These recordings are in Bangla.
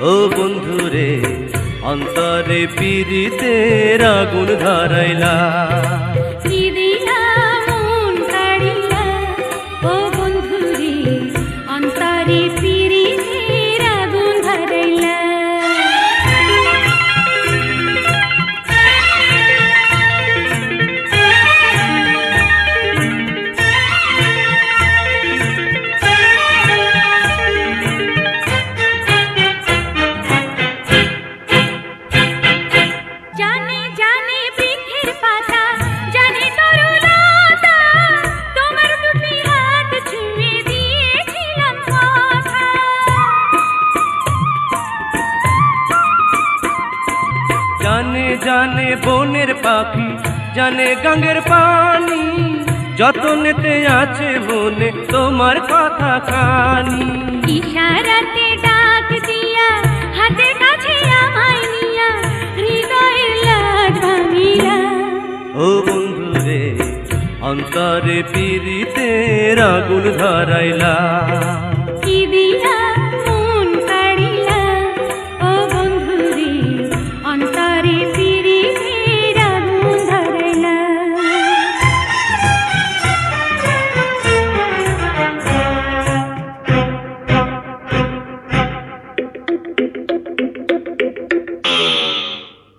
ও বন্ধুরে অন্তরে পিরিতে আগুন ধরাইলা। জানে বনের পাখি জানে গাঙ্গের পানি। যতনেতে আছে মনে তোমার কথা খানি ইশারাতে ডাক দিয়া হাতের কাছে আমায় নিয়া হৃদয়ের ও বন্ধুরে অন্তরে পিরিতে আগুন ধরাইলা।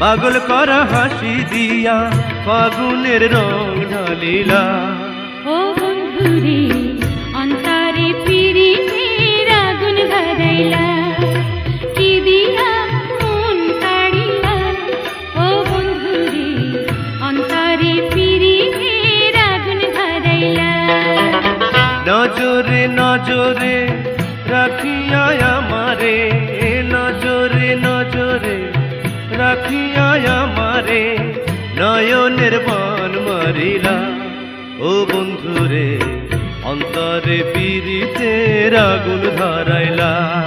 পাগল করা হাসি দিয়া ফাগুনের রং ঢালিলা। নয়নের বান মারিলা। ও বন্ধুরে অন্তরে পিরিতে আগুন ধরাইলা।